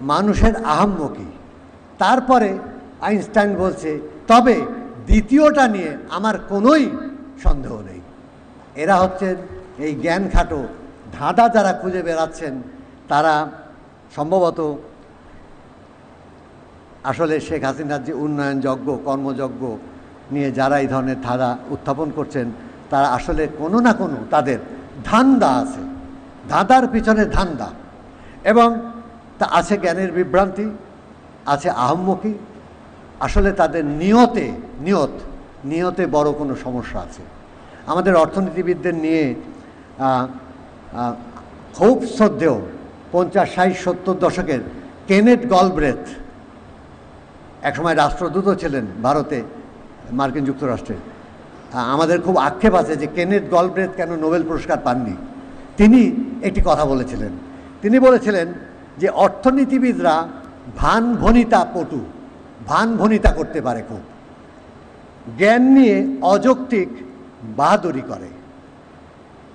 মানুষের আহাম্মকি তারপরে আইনস্টাইন বলছে, তবে দ্বিতীয়টা নিয়ে আমার কোনোই সন্দেহ নেই। এরা হচ্ছেন এই জ্ঞান খাটো ধাঁধা যারা খুঁজে বেড়াচ্ছেন, তারা সম্ভবত আসলে শেখ হাসিনার যে উন্নয়ন যজ্ঞ, কর্মযজ্ঞ নিয়ে যারা এই ধরনের ধারা উত্থাপন করছেন, তারা আসলে কোনো না কোনো তাদের ধান্দা আছে। ধাঁধার পিছনে ধান্দা। এবং তা আছে জ্ঞানের বিভ্রান্তি, আছে আহম্মকি। আসলে তাদের নিয়তে, নিয়ত, নিয়তে বড় কোনো সমস্যা আছে। আমাদের অর্থনীতিবিদদের নিয়ে খুব শ্রদ্ধেয় পঞ্চাশ, ষাট, সত্তর দশকের কেনেট গলব্রেথ। একসময় রাষ্ট্রদূতও ছিলেন ভারতে, মার্কিন যুক্তরাষ্ট্রে আমাদের খুব আক্ষেপ আছে যে কেনেট গলব্রেথ কেন নোবেল পুরস্কার পাননি। তিনি একটি কথা বলেছিলেন। তিনি বলেছিলেন যে অর্থনীতিবিদরা ভান ভনিতা পটু ভান ভনিতা করতে পারে খুব। জ্ঞান নিয়ে অযৌক্তিক বাহাদুরি করে,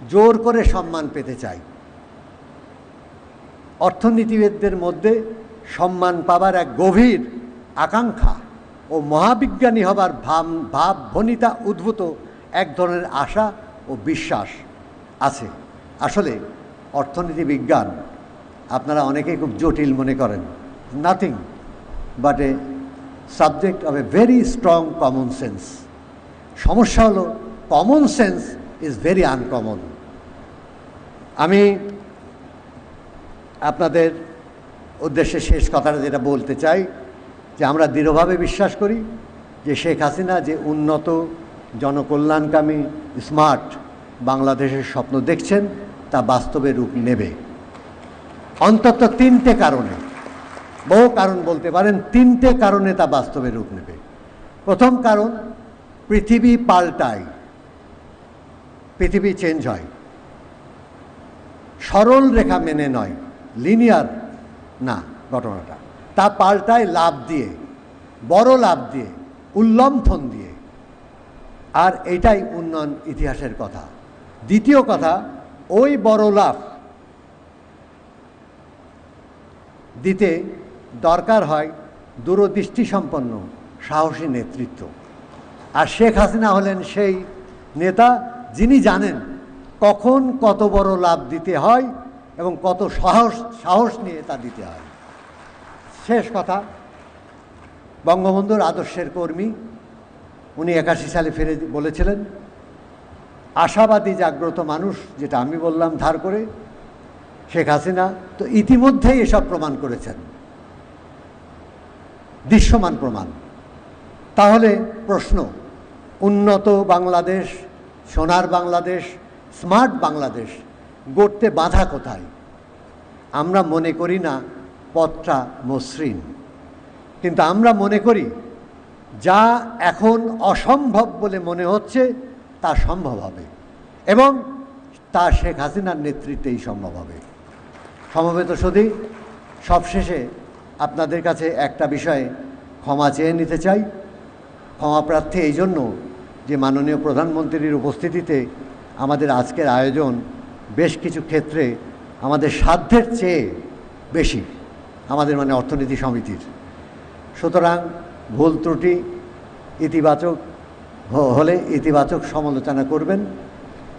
জোর করে সম্মান পেতে চায়। অর্থনীতিবিদদের মধ্যে সম্মান পাবার এক গভীর আকাঙ্ক্ষা ও মহাবিজ্ঞানী হবার ভাব ভাব ভনিতা উদ্ভূত এক ধরনের আশা ও বিশ্বাস আছে। আসলে অর্থনীতি বিজ্ঞান আপনারা অনেকেই খুব জটিল মনে করেন। Nothing but a subject of a very strong common sense সমস্যা হলো common sense is very uncommon আমি আপনাদের উদ্দেশ্যে শেষ কথাটা যেটা বলতে চাই, যে আমরা দৃঢ়ভাবে বিশ্বাস করি যে শেখ হাসিনা যে উন্নত, জনকল্যাণকামী স্মার্ট বাংলাদেশের স্বপ্ন দেখছেন, তা বাস্তবে রূপ নেবে। অন্তত তিনটে কারণে। বহু কারণ বলতে পারেন, তিনটে কারণে তা বাস্তবে রূপ নেবে। প্রথম কারণ, পৃথিবী পাল্টায়। পৃথিবী চেঞ্জ হয়। সরল রেখা মেনে নয় লিনিয়ার না ঘটনাটা। তা পাল্টায় লাভ দিয়ে, বড় লাভ দিয়ে উল্লম্ফন দিয়ে। আর এটাই উন্নয়ন ইতিহাসের কথা। দ্বিতীয় কথা, ওই বড় লাভ দিতে দরকার হয় দূরদৃষ্টি সম্পন্ন সাহসী নেতৃত্ব। আর শেখ হাসিনা হলেন সেই নেতা যিনি জানেন কখন কত বড় লাভ দিতে হয় এবং কত সাহস সাহস নিয়ে তা দিতে হয়। শেষ কথা, বঙ্গবন্ধুর আদর্শের কর্মী, উনি একাশি সালে ফিরে বলেছিলেন, আশাবাদী জাগ্রত মানুষ, যেটা আমি বললাম ধার করে শেখ হাসিনা তো ইতিমধ্যেই এসব প্রমাণ করেছেন। দৃশ্যমান প্রমাণ। তাহলে প্রশ্ন, উন্নত বাংলাদেশ, সোনার বাংলাদেশ, স্মার্ট বাংলাদেশ গড়তে বাধা কোথায়? আমরা মনে করি না পথটা মসৃণ। কিন্তু আমরা মনে করি যা এখন অসম্ভব বলে মনে হচ্ছে তা সম্ভব হবে এবং তা শেখ হাসিনার নেতৃত্বেই সম্ভব হবে। সমবেত সদী সবশেষে আপনাদের কাছে একটা বিষয়ে ক্ষমা চেয়ে নিতে চাই। ক্ষমা প্রার্থী এই জন্য যে মাননীয় প্রধানমন্ত্রীর উপস্থিতিতে আমাদের আজকের আয়োজন বেশ কিছু ক্ষেত্রে আমাদের সাধ্যের চেয়ে বেশি আমাদের মানে অর্থনীতি সমিতির। সুতরাং ভুল ত্রুটি ইতিবাচক হলে ইতিবাচক সমালোচনা করবেন।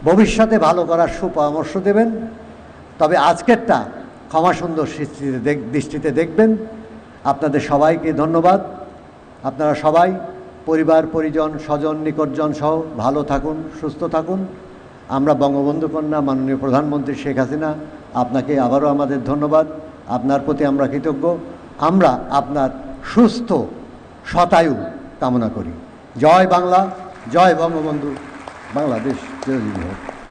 ভবিষ্যতে ভালো করার সুপরামর্শ দেবেন। তবে আজকেরটা ক্ষমা সুন্দর দৃষ্টিতে দৃষ্টিতে দেখবেন। আপনাদের সবাইকে ধন্যবাদ। আপনারা সবাই পরিবার, পরিজন, স্বজন, নিকটজন সহ ভালো থাকুন, সুস্থ থাকুন। আমরা বঙ্গবন্ধু কন্যা মাননীয় প্রধানমন্ত্রী শেখ হাসিনা, আপনাকে আবারও আমাদের ধন্যবাদ। আপনার প্রতি আমরা কৃতজ্ঞ। আমরা আপনার সুস্থ শতায়ু কামনা করি। জয় বাংলা, জয় বঙ্গবন্ধু। বাংলাদেশ চিরজীবী হোক।